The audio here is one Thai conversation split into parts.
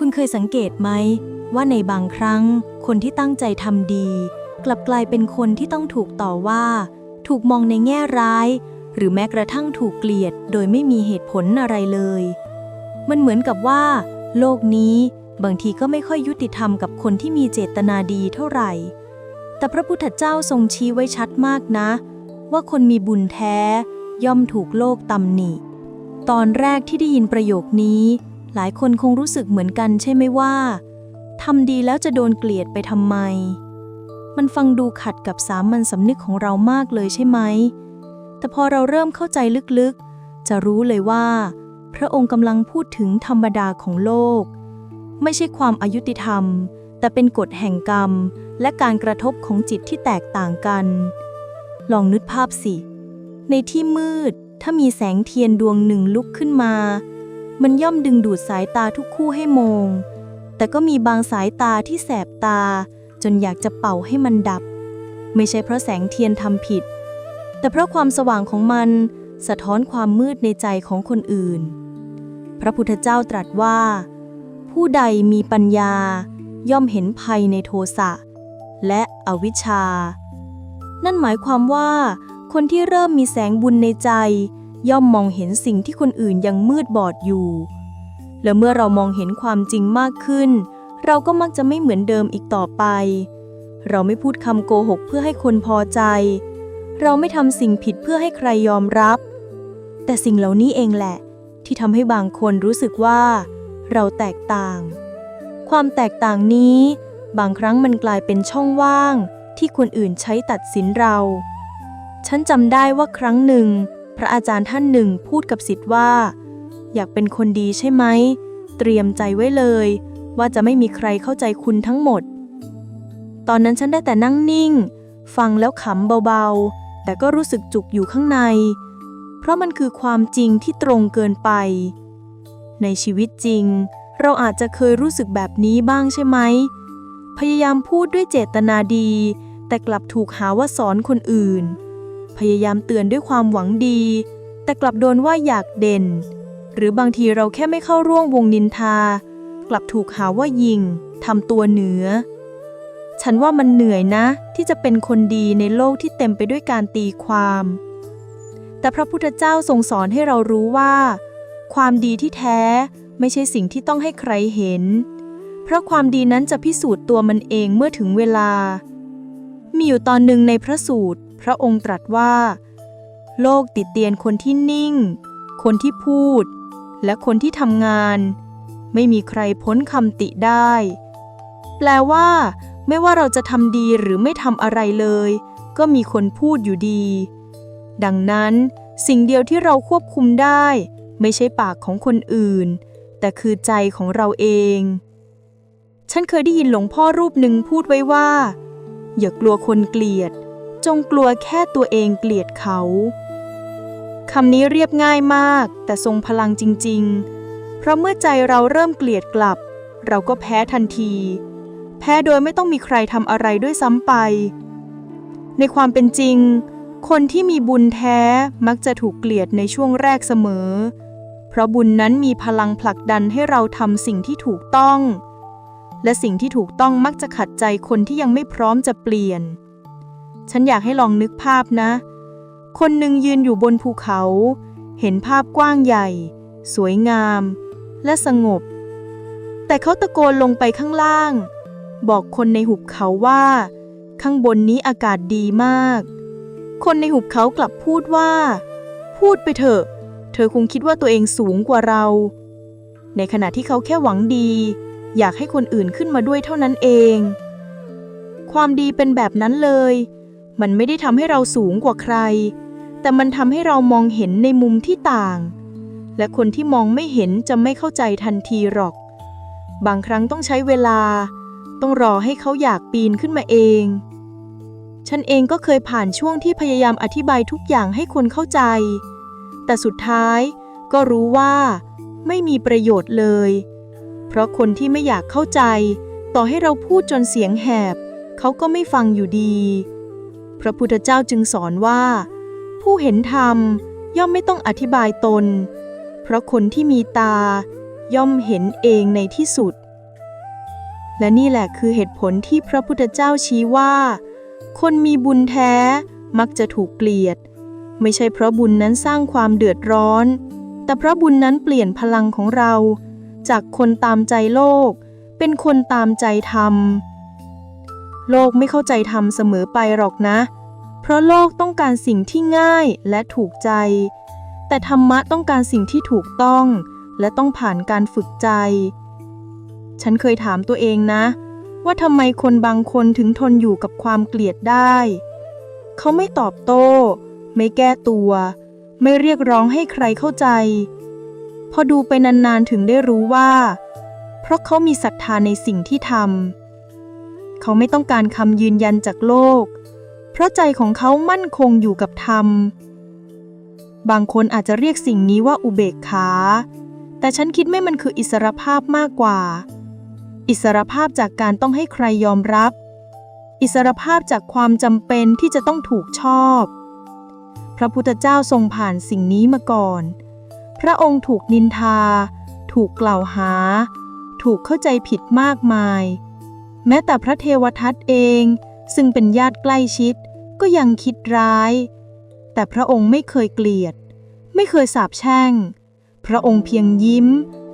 คุณเคยสังเกตไหม ว่าในบางครั้ง คนที่ตั้งใจทำดี กลับกลายเป็นคนที่ต้องถูกต่อว่า ถูกมองในแง่ร้าย หรือแม้กระทั่งถูกเกลียด โดยไม่มีเหตุผลอะไรเลย มันเหมือนกับว่า โลกนี้บางทีก็ไม่ค่อยยุติธรรมกับคนที่มีเจตนาดีเท่าไหร่ แต่พระพุทธเจ้าทรงชี้ไว้ชัดมากนะ ว่าคนมีบุญแท้ ย่อมถูกโลกตำหนิ ตอนแรกที่ได้ยินประโยคนี้ หลายคนคงรู้สึกเหมือนกันใช่ไหมว่าทำดีแล้วจะโดนเกลียดไปทำไม มันฟังดูขัดกับสามัญสำนึกของเรามากเลยใช่ไหม แต่พอเราเริ่มเข้าใจลึกๆ จะรู้เลยว่า พระองค์กำลังพูดถึงธรรมดาของโลก ไม่ใช่ความอายุติธรรม แต่เป็นกฎแห่งกรรม และการกระทบของจิตที่แตกต่างกัน ลองนึกภาพสิ ในที่มืดถ้ามีแสงเทียนดวงหนึ่งลุกขึ้นมา มันย่อมดึงดูดสายตาทุกคู่ให้มอง แต่ก็มีบางสายตาที่แสบตา จนอยากจะเป่าให้มันดับ ไม่ใช่เพราะแสงเทียนทำผิด แต่เพราะความสว่างของมันสะท้อนความมืดในใจของคนอื่น พระพุทธเจ้าตรัสว่า ผู้ใดมีปัญญา ย่อมเห็นภัยในโทสะ และอวิชชา นั่นหมายความว่า คนที่เริ่มมีแสงบุญในใจ ย่อมมองเห็นสิ่งที่คนอื่นยังมืดบอดอยู่ และเมื่อเรามองเห็นความจริงมากขึ้น เราก็มักจะไม่เหมือนเดิมอีกต่อไป เราไม่พูดคำโกหกเพื่อให้คนพอใจ เราไม่ทำสิ่งผิดเพื่อให้ใครยอมรับ แต่สิ่งเหล่านี้เองแหละ ที่ทำให้บางคนรู้สึกว่า เราแตกต่าง ความแตกต่างนี้ บางครั้งมันกลายเป็นช่องว่าง ที่คนอื่นใช้ตัดสินเรา ฉันจำได้ว่าครั้งหนึ่ง พระอาจารย์ท่านหนึ่งพูดกับสิทธิ์ว่า อยากเป็นคนดีใช่ไหม เตรียมใจไว้เลย ว่าจะไม่มีใครเข้าใจคุณทั้งหมด ตอนนั้นฉันได้แต่นั่งนิ่ง ฟังแล้วขำเบาๆ แต่ก็รู้สึกจุกอยู่ข้างใน เพราะมันคือความจริงที่ตรงเกินไป ในชีวิตจริง เราอาจจะเคยรู้สึกแบบนี้บ้างใช่ไหม พยายามพูดด้วยเจตนาดี แต่กลับถูกหาว่าสอนคนอื่น พยายามเตือนด้วยความหวังดี แต่กลับโดนว่าอยากเด่น หรือบางทีเราแค่ไม่เข้าร่วมวงนินทา กลับถูกหาว่ายิงทำตัวเหนือ ฉันว่ามันเหนื่อยนะ ที่จะเป็นคนดีในโลกที่เต็มไปด้วยการตีความ แต่พระพุทธเจ้าทรงสอนให้เรารู้ว่า ความดีที่แท้ไม่ใช่สิ่งที่ต้องให้ใครเห็น เพราะความดีนั้นจะพิสูจน์ตัวมันเองเมื่อถึงเวลา มีอยู่ตอนหนึ่งในพระสูตร พระองค์ตรัสว่า โลกติดเตียนคนที่นิ่ง คนที่พูด และคนที่ทำงาน ไม่มีใครพ้นคำติได้ แปลว่า ไม่ว่าเราจะทำดีหรือไม่ทำอะไรเลย ก็มีคนพูดอยู่ดี ดังนั้น สิ่งเดียวที่เราควบคุมได้ ไม่ใช่ปากของคนอื่น แต่คือใจของเราเอง ฉันเคยได้ยินหลวงพ่อรูปหนึ่งพูดไว้ว่า อย่ากลัวคนเกลียด จงกลัวแค่ตัวเองเกลียดเขาคำนี้เรียบง่ายมาก แต่ทรงพลังจริง ๆ เพราะเมื่อใจเราเริ่มเกลียดกลับ เราก็แพ้ทันที แพ้โดยไม่ต้องมีใครทำอะไรด้วยซ้ำไป ในความเป็นจริง คนที่มีบุญแท้มักจะถูกเกลียดในช่วงแรกเสมอ เพราะบุญนั้นมีพลังผลักดันให้เราทำสิ่งที่ถูกต้อง และสิ่งที่ถูกต้องมักจะขัดใจคนที่ยังไม่พร้อมจะเปลี่ยน ฉันอยากให้ลองนึกภาพนะ คนหนึ่งยืนอยู่บนภูเขา เห็นภาพกว้างใหญ่ สวยงาม และสงบ แต่เขาตะโกนลงไปข้างล่าง บอกคนในหุบเขาว่า ข้างบนนี้อากาศดีมาก คนในหุบเขากลับพูดว่า พูดไปเถอะ เธอคงคิดว่าตัวเองสูงกว่าเรา ในขณะที่เขาแค่หวังดี อยากให้คนอื่นขึ้นมาด้วยเท่านั้นเอง ความดีเป็นแบบนั้นเลย มันไม่ได้ทำให้เราสูงกว่าใคร แต่มันทำให้เรามองเห็นในมุมที่ต่าง และคนที่มองไม่เห็นจะไม่เข้าใจทันทีหรอก บางครั้งต้องใช้เวลา ต้องรอให้เขาอยากปีนขึ้นมาเอง ฉันเองก็เคยผ่านช่วงที่พยายามอธิบายทุกอย่างให้คนเข้าใจ แต่สุดท้ายก็รู้ว่า ไม่มีประโยชน์เลย เพราะคนที่ไม่อยากเข้าใจ ต่อให้เราพูดจนเสียงแหบ เขาก็ไม่ฟังอยู่ดี พระพุทธเจ้าจึงสอนว่า ผู้เห็นธรรมย่อมไม่ต้องอธิบายตน เพราะคนที่มีตาย่อมเห็นเองในที่สุด และนี่แหละคือเหตุผลที่พระพุทธเจ้าชี้ว่า คนมีบุญแท้มักจะถูกเกลียด ไม่ใช่เพราะบุญนั้นสร้างความเดือดร้อน แต่เพราะบุญนั้นเปลี่ยนพลังของเรา จากคนตามใจโลก เป็นคนตามใจธรรม โลกไม่เข้าใจธรรมเสมอไปหรอกนะ เพราะโลกต้องการสิ่งที่ง่ายและถูกใจ แต่ธรรมะต้องการสิ่งที่ถูกต้อง และต้องผ่านการฝึกใจ ฉันเคยถามตัวเองนะ ว่าทำไมคนบางคนถึงทนอยู่กับความเกลียดได้ เขาไม่ตอบโต้ ไม่แก้ตัว ไม่เรียกร้องให้ใครเข้าใจ พอดูไปนานๆถึงได้รู้ว่า เพราะเขามีศรัทธาในสิ่งที่ทำ เขาไม่ต้องการคำยืนยันจากโลก เพราะใจของเขามั่นคงอยู่กับธรรม บางคนอาจจะเรียกสิ่งนี้ว่าอุเบกขา แต่ฉันคิดไม่มันคืออิสรภาพมากกว่า อิสรภาพจากการต้องให้ใครยอมรับ อิสรภาพจากความจำเป็นที่จะต้องถูกชอบ พระพุทธเจ้าทรงผ่านสิ่งนี้มาก่อน พระองค์ถูกนินทา ถูกกล่าวหา ถูกเข้าใจผิดมากมาย แม้แต่พระเทวทัตเอง ซึ่งเป็นญาติใกล้ชิด ก็ยังคิดร้าย แต่พระองค์ไม่เคยเกลียด ไม่เคยสาปแช่ง พระองค์เพียงยิ้ม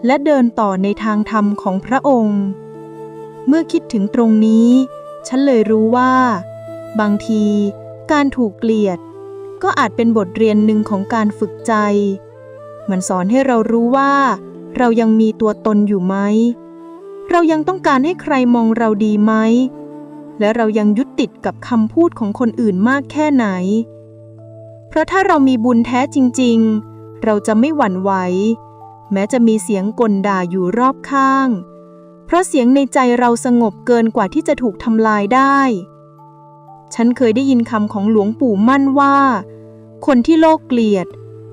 และเดินต่อในทางธรรมของพระองค์ เมื่อคิดถึงตรงนี้ ฉันเลยรู้ว่า บางทีการถูกเกลียด ก็อาจเป็นบทเรียนหนึ่งของการฝึกใจ มันสอนให้เรารู้ว่า เรายังมีตัวตนอยู่ไหม เรายังต้องการให้ใครมองเราดีไหม และเรายังยึดติดกับคำพูดของคนอื่นมากแค่ไหน เพราะถ้าเรามีบุญแท้จริง ๆ เราจะไม่หวั่นไหว แม้จะมีเสียงกลด่าอยู่รอบข้าง เพราะเสียงในใจเราสงบเกินกว่าที่จะถูกทำลายได้ ฉันเคยได้ยินคำของหลวงปู่มั่นว่า คนที่โลกเกลียด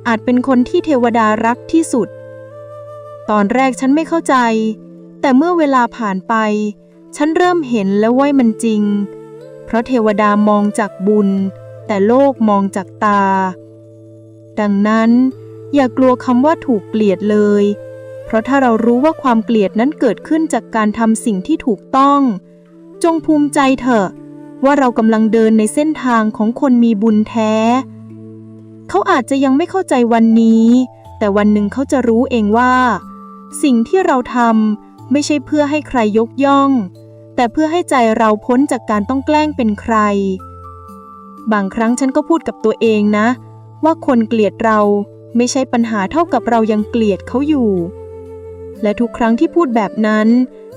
อาจเป็นคนที่เทวดารักที่สุด ตอนแรกฉันไม่เข้าใจ แต่เมื่อเวลาผ่านไป ฉันเริ่มเห็นแล้วว่ามันจริง เพราะเทวดามองจากบุญ แต่โลกมองจากตา ดังนั้นอย่ากลัวคำว่าถูกเกลียดเลย เพราะถ้าเรารู้ว่าความเกลียดนั้นเกิดขึ้นจากการทำสิ่งที่ถูกต้อง จงภูมิใจเถอะ ว่าเรากำลังเดินในเส้นทางของคนมีบุญแท้ เขาอาจจะยังไม่เข้าใจวันนี้ แต่วันหนึ่งเขาจะรู้เองว่า สิ่งที่เราทำ ไม่ใช่เพื่อให้ใครยกย่อง แต่เพื่อให้ใจเราพ้นจากการต้องแกล้งเป็นใคร บางครั้งฉันก็พูดกับตัวเองนะ ว่าคนเกลียดเราไม่ใช่ปัญหาเท่ากับเรายังเกลียดเขาอยู่ และทุกครั้งที่พูดแบบนั้น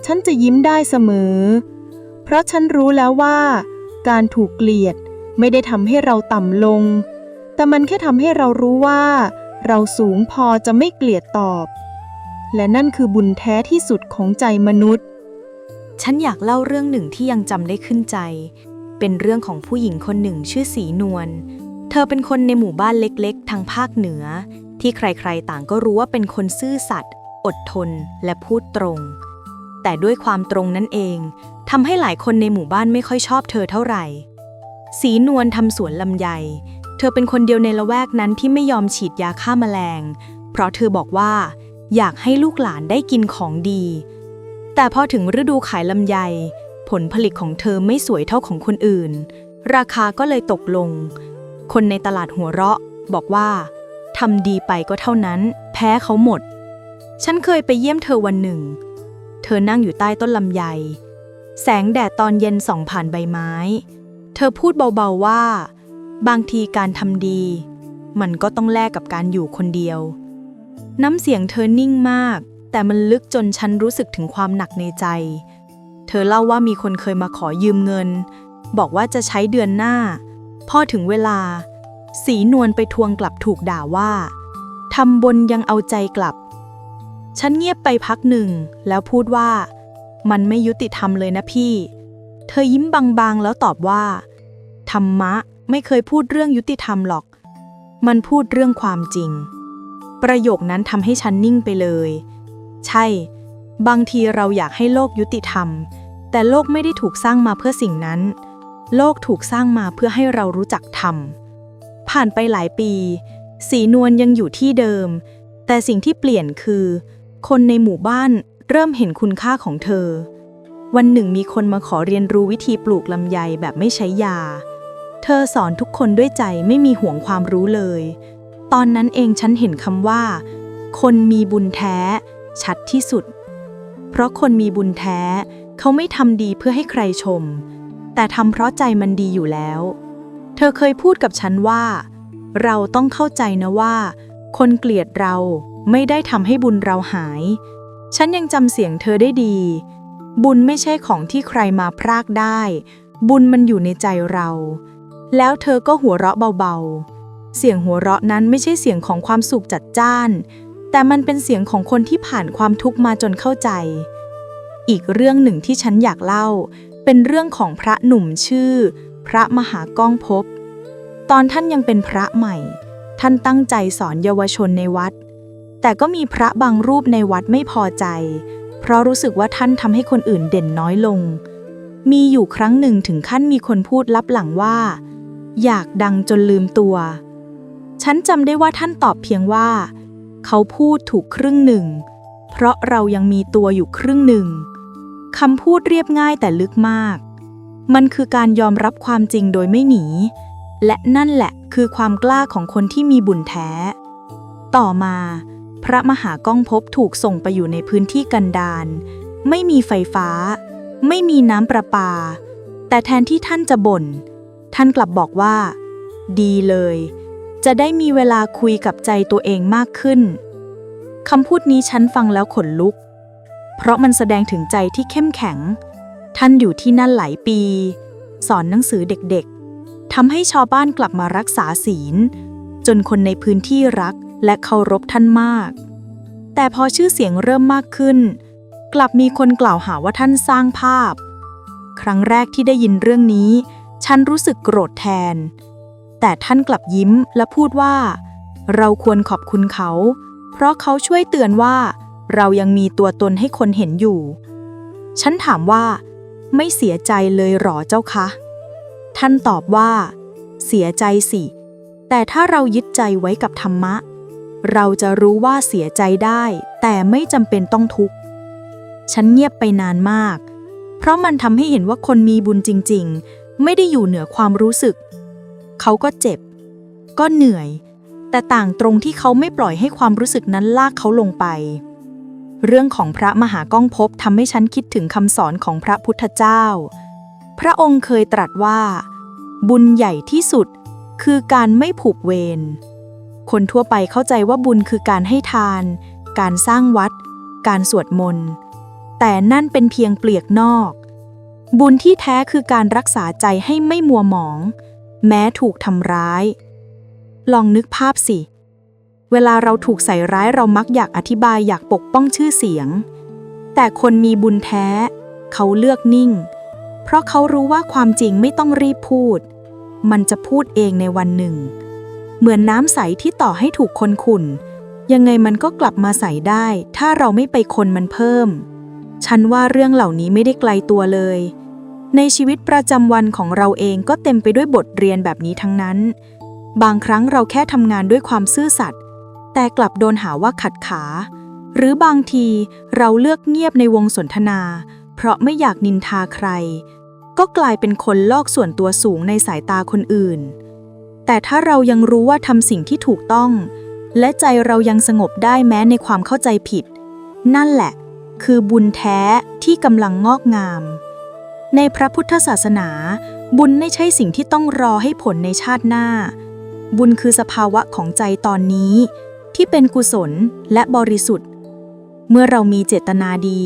ฉันจะยิ้มได้เสมอ เพราะฉันรู้แล้วว่า การถูกเกลียดไม่ได้ทำให้เราต่ำลง แต่มันแค่ทำให้เรารู้ว่า เราสูงพอจะไม่เกลียดตอบ และนั่นคือบุญแท้ที่สุดของใจมนุษย์ ฉันอยากเล่าเรื่องหนึ่งที่ยังจำได้ขึ้นใจ เป็นเรื่องของผู้หญิงคนหนึ่งชื่อสีนวล เธอเป็นคนในหมู่บ้านเล็กๆ ทางภาคเหนือ ที่ใครๆ ต่างก็รู้ว่าเป็นคนซื่อสัตย์อดทนและพูดตรง แต่ด้วยความตรงนั่นเองทำให้หลายคนในหมู่บ้านไม่ค่อยชอบเธอเท่าไหร่ สีนวลทำสวนลำไย เธอเป็นคนเดียวในละแวกนั้นที่ไม่ยอมฉีดยาฆ่าแมลง เพราะเธอบอกว่า อยากให้ลูกหลานได้กินของดี แต่พอถึงฤดูขายลำไย ผลผลิตของเธอไม่สวยเท่าของคนอื่น ราคาก็เลยตกลง คนในตลาดหัวเราะ บอกว่าทำดีไปก็เท่านั้น แพ้เขาหมด ฉันเคยไปเยี่ยมเธอวันหนึ่ง เธอนั่งอยู่ใต้ต้นลำไย แสงแดดตอนเย็นส่องผ่านใบไม้ เธอพูดเบาๆว่า บางทีการทำดี มันก็ต้องแลกกับการอยู่คนเดียว น้ำเสียงเธอนิ่งมาก แต่มันลึกจนฉันรู้สึกถึงความหนักในใจ เธอเล่าว่ามีคนเคยมาขอยืมเงิน บอกว่าจะใช้เดือนหน้า พอถึงเวลา สีนวลไปทวงกลับถูกด่าว่าทำบนยังเอาใจกลับ ฉันเงียบไปพักหนึ่ง แล้วพูดว่า มันไม่ยุติธรรมเลยนะพี่ เธอยิ้มบางๆแล้วตอบว่า ธรรมะไม่เคยพูดเรื่องยุติธรรมหรอก มันพูดเรื่องความจริง ประโยคนั้นทำให้ฉันนิ่งไปเลย ใช่ บางทีเราอยากให้โลกยุติธรรม แต่โลกไม่ได้ถูกสร้างมาเพื่อสิ่งนั้น โลกถูกสร้างมาเพื่อให้เรารู้จักธรรมผ่านไปหลายปี สีนวลยังอยู่ที่เดิม แต่สิ่งที่เปลี่ยนคือ คนในหมู่บ้านเริ่มเห็นคุณค่าของเธอ วันหนึ่งมีคนมาขอเรียนรู้วิธีปลูกลำไยแบบไม่ใช้ยา เธอสอนทุกคนด้วยใจไม่มีห่วงความรู้เลย ตอนนั้นเองฉันเห็นคำว่า คนมีบุญแท้ ชัดที่สุด เพราะคนมีบุญแท้ เขาไม่ทำดีเพื่อให้ใครชม แต่ทำเพราะใจมันดีอยู่แล้ว เธอเคยพูดกับฉันว่า เราต้องเข้าใจนะว่า คนเกลียดเราไม่ได้ทำให้บุญเราหาย ฉันยังจำเสียงเธอได้ดี บุญไม่ใช่ของที่ใครมาพรากได้ บุญมันอยู่ในใจเรา แล้วเธอก็หัวเราะเบาๆ เสียงหัวเราะนั้นไม่ใช่เสียงของความสุขจัดจ้าน แต่มันเป็นเสียงของคนที่ผ่านความทุกข์มาจนเข้าใจ อีกเรื่องหนึ่งที่ฉันอยากเล่า เป็นเรื่องของพระหนุ่มชื่อ พระมหาก้องภพตอนท่านยังเป็นพระใหม่ ท่านตั้งใจสอนเยาวชนในวัด แต่ก็มีพระบางรูปในวัดไม่พอใจ เพราะรู้สึกว่าท่านทำให้คนอื่นเด่นน้อยลง มีอยู่ครั้งหนึ่งถึงขั้นมีคนพูดลับหลังว่า อยากดังจนลืมตัว ฉันจำได้ว่าท่านตอบเพียงว่า เขาพูดถูกครึ่งหนึ่ง เพราะเรายังมีตัวอยู่ครึ่งหนึ่งคำพูดเรียบง่ายแต่ลึกมาก มันคือการยอมรับความจริงโดยไม่หนี และนั่นแหละคือความกล้าของคนที่มีบุญแท้ ต่อมา พระมหาก้องภพถูกส่งไปอยู่ในพื้นที่กันดารไม่มีไฟฟ้า ไม่มีน้ำประปา แต่แทนที่ท่านจะบ่น ท่านกลับบอกว่า ดีเลย จะได้มีเวลาคุยกับใจตัวเองมากขึ้น คำพูดนี้ฉันฟังแล้วขนลุก เพราะมันแสดงถึงใจที่เข้มแข็ง ท่านอยู่ที่นั่นหลายปี สอนหนังสือเด็กๆทำให้ชาวบ้านกลับมารักษาศีล จนคนในพื้นที่รักและเคารพท่านมาก แต่พอชื่อเสียงเริ่มมากขึ้น กลับมีคนกล่าวหาว่าท่านสร้างภาพ ครั้งแรกที่ได้ยินเรื่องนี้ ฉันรู้สึกโกรธแทน แต่ท่านกลับยิ้มและพูดว่า เราควรขอบคุณเขา เพราะเขาช่วยเตือนว่า เรายังมีตัวตนให้คนเห็นอยู่ ฉันถามว่า ไม่เสียใจเลยหรอเจ้าคะ ท่านตอบว่า เสียใจสิ แต่ถ้าเรายึดใจไว้กับธรรมะ เราจะรู้ว่าเสียใจได้ แต่ไม่จำเป็นต้องทุกข์ ฉันเงียบไปนานมาก เพราะมันทำให้เห็นว่าคนมีบุญจริง ๆ ไม่ได้อยู่เหนือความรู้สึก เขาก็เจ็บ ก็เหนื่อย แต่ต่างตรงที่เขาไม่ปล่อยให้ความรู้สึกนั้นลากเขาลงไป เรื่องของพระมหาก้องภพทำให้ฉันคิดถึงคำสอนของพระพุทธเจ้า พระองค์เคยตรัสว่า บุญใหญ่ที่สุดคือการไม่ผูกเวร คนทั่วไปเข้าใจว่าบุญคือการให้ทาน การสร้างวัด การสวดมนต์ แต่นั่นเป็นเพียงเปลือกนอก บุญที่แท้คือการรักษาใจให้ไม่มัวหมอง แม้ถูกทำร้าย ลองนึกภาพสิ เวลาเราถูกใส่ร้ายเรามักอยากอธิบายอยากปกป้องชื่อเสียง แต่คนมีบุญแท้ เขาเลือกนิ่ง เพราะเขารู้ว่าความจริงไม่ต้องรีบพูด มันจะพูดเองในวันหนึ่ง เหมือนน้ำใสที่ต่อให้ถูกคนขุ่นยังไงมันก็กลับมาใสได้ ถ้าเราไม่ไปคนมันเพิ่ม ฉันว่าเรื่องเหล่านี้ไม่ได้ไกลตัวเลย ในชีวิตประจำวันของเราเองก็เต็มไปด้วยบทเรียนแบบนี้ทั้งนั้น บางครั้งเราแค่ทำงานด้วยความซื่อสัตย์แต่กลับโดนหาว่าขัดขา หรือบางทีเราเลือกเงียบในวงสนทนา เพราะไม่อยากนินทาใคร ก็กลายเป็นคนลอกส่วนตัวสูงในสายตาคนอื่น แต่ถ้าเรายังรู้ว่าทำสิ่งที่ถูกต้อง และใจเรายังสงบได้แม้ในความเข้าใจผิด นั่นแหละ คือบุญแท้ที่กำลังงอกงาม ในพระพุทธศาสนา บุญไม่ใช่สิ่งที่ต้องรอให้ผลในชาติหน้า บุญคือสภาวะของใจตอนนี้ ที่เป็นกุศลและบริสุทธิ์ เมื่อเรามีเจตนาดี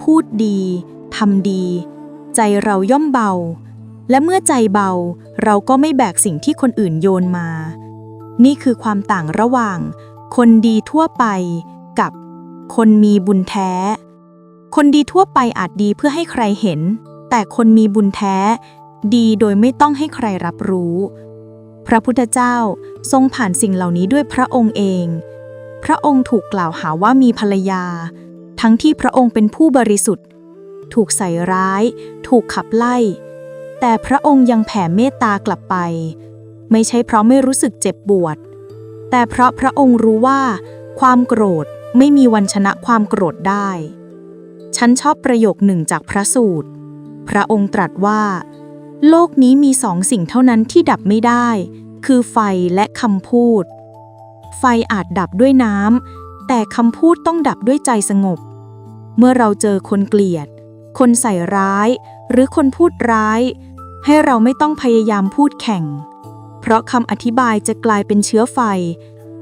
พูดดีทำดี ใจเราย่อมเบา และเมื่อใจเบา เราก็ไม่แบกสิ่งที่คนอื่นโยนมา นี่คือความต่างระหว่าง คนดีทั่วไปกับคนมีบุญแท้ คนดีทั่วไปอาจดีเพื่อให้ใครเห็น แต่คนมีบุญแท้ ดีโดยไม่ต้องให้ใครรับรู้ พระพุทธเจ้าทรงผ่านสิ่งเหล่านี้ด้วยพระองค์เอง พระองค์ถูกกล่าวหาว่ามีภรรยา ทั้งที่พระองค์เป็นผู้บริสุทธิ์ ถูกใส่ร้าย ถูกขับไล่ แต่พระองค์ยังแผ่เมตตากลับไป ไม่ใช่เพราะไม่รู้สึกเจ็บปวด แต่เพราะพระองค์รู้ว่า ความโกรธไม่มีวันชนะความโกรธได้ ฉันชอบประโยคหนึ่งจากพระสูตร พระองค์ตรัสว่า โลกนี้มีสองสิ่งเท่านั้นที่ดับไม่ได้ คือไฟและคำพูด ไฟอาจดับด้วยน้ำแต่คำพูดต้องดับด้วยใจสงบ เมื่อเราเจอคนเกลียด คนใส่ร้าย หรือคนพูดร้าย ให้เราไม่ต้องพยายามพูดแข่ง เพราะคำอธิบายจะกลายเป็นเชื้อไฟ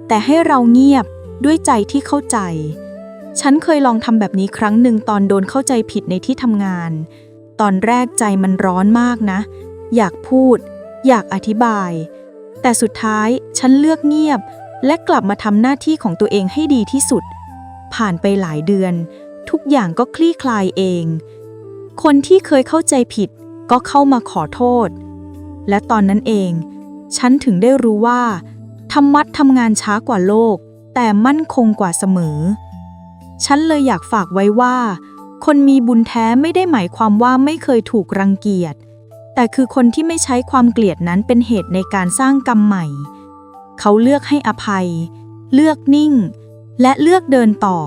แต่ให้เราเงียบด้วยใจที่เข้าใจ ฉันเคยลองทำแบบนี้ครั้งหนึ่งตอนโดนเข้าใจผิดในที่ทำงาน ตอนแรกใจมันร้อนมากนะ อยากพูด อยากอธิบาย แต่สุดท้ายฉันเลือกเงียบ และกลับมาทำหน้าที่ของตัวเองให้ดีที่สุด ผ่านไปหลายเดือน ทุกอย่างก็คลี่คลายเอง คนที่เคยเข้าใจผิดก็เข้ามาขอโทษ และตอนนั้นเอง ฉันถึงได้รู้ว่า ธรรมัดทำงานช้ากว่าโลก แต่มั่นคงกว่าเสมอ ฉันเลยอยากฝากไว้ว่า คนมีบุญแท้ไม่ได้หมายความว่าไม่เคยถูกรังเกียจ แต่คือคนที่ไม่ใช้ความเกลียดนั้นเป็นเหตุในการสร้างกรรมใหม่ เขาเลือกให้อภัย เลือกนิ่ง และเลือกเดินต่อ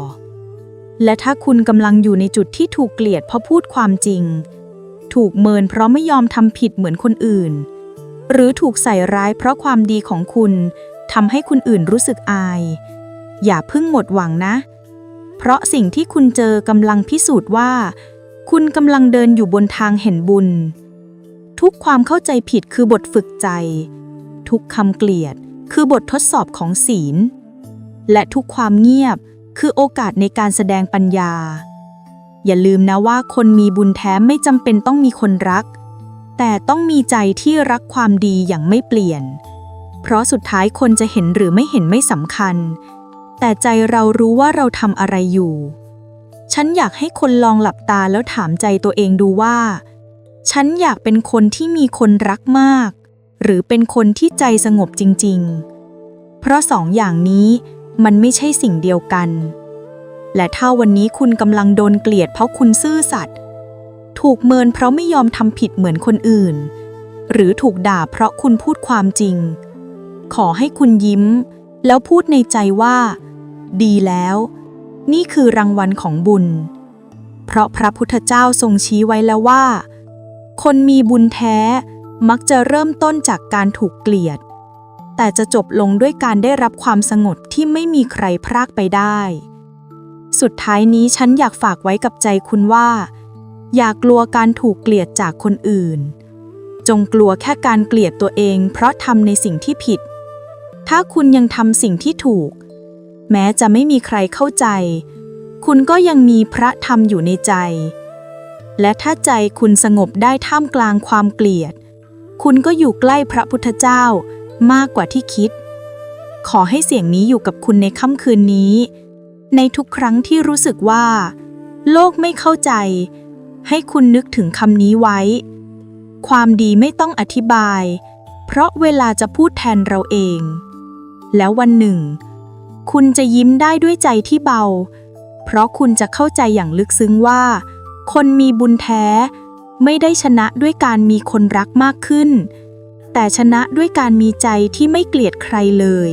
และถ้าคุณกำลังอยู่ในจุดที่ถูกเกลียดเพราะพูดความจริง ถูกเมินเพราะไม่ยอมทำผิดเหมือนคนอื่น หรือถูกใส่ร้ายเพราะความดีของคุณทำให้คนอื่นรู้สึกอาย อย่าเพิ่งหมดหวังนะ เพราะสิ่งที่คุณเจอกำลังพิสูจน์ว่า คุณกำลังเดินอยู่บนทางเห็นบุญ ทุกความเข้าใจผิดคือบทฝึกใจ ทุกคำเกลียดคือบททดสอบของศีล และทุกความเงียบคือโอกาสในการแสดงปัญญา อย่าลืมนะว่าคนมีบุญแท้ไม่จำเป็นต้องมีคนรัก แต่ต้องมีใจที่รักความดีอย่างไม่เปลี่ยน เพราะสุดท้ายคนจะเห็นหรือไม่เห็นไม่สำคัญ แต่ใจเรารู้ว่าเราทำอะไรอยู่ ฉันอยากให้คนลองหลับตาแล้วถามใจตัวเองดูว่า ฉันอยากเป็นคนที่มีคนรักมาก หรือเป็นคนที่ใจสงบจริง ๆ เพราะสองอย่างนี้มันไม่ใช่สิ่งเดียวกัน และถ้าวันนี้คุณกำลังโดนเกลียดเพราะคุณซื่อสัตย์ ถูกเมินเพราะไม่ยอมทำผิดเหมือนคนอื่น หรือถูกด่าเพราะคุณพูดความจริง ขอให้คุณยิ้ม แล้วพูดในใจว่า ดีแล้ว นี่คือรางวัลของบุญ เพราะพระพุทธเจ้าทรงชี้ไว้แล้วว่า คนมีบุญแท้มักจะเริ่มต้นจากการถูกเกลียด แต่จะจบลงด้วยการได้รับความสงบที่ไม่มีใครพรากไปได้ สุดท้ายนี้ฉันอยากฝากไว้กับใจคุณว่า อย่ากลัวการถูกเกลียดจากคนอื่น จงกลัวแค่การเกลียดตัวเอง เพราะทำในสิ่งที่ผิด ถ้าคุณยังทำสิ่งที่ถูก แม้จะไม่มีใครเข้าใจ คุณก็ยังมีพระธรรมอยู่ในใจ และถ้าใจคุณสงบได้ท่ามกลางความเกลียด คุณก็อยู่ใกล้พระพุทธเจ้ามากกว่าที่คิด ขอให้เสียงนี้อยู่กับคุณในค่ำคืนนี้ ในทุกครั้งที่รู้สึกว่า โลกไม่เข้าใจ ให้คุณนึกถึงคำนี้ไว้ ความดีไม่ต้องอธิบาย เพราะเวลาจะพูดแทนเราเอง แล้ววันหนึ่ง คุณจะยิ้มได้ด้วยใจที่เบา เพราะคุณจะเข้าใจอย่างลึกซึ้งว่า คนมีบุญแท้ ไม่ได้ชนะด้วยการมีคนรักมากขึ้น แต่ชนะด้วยการมีใจที่ไม่เกลียดใครเลย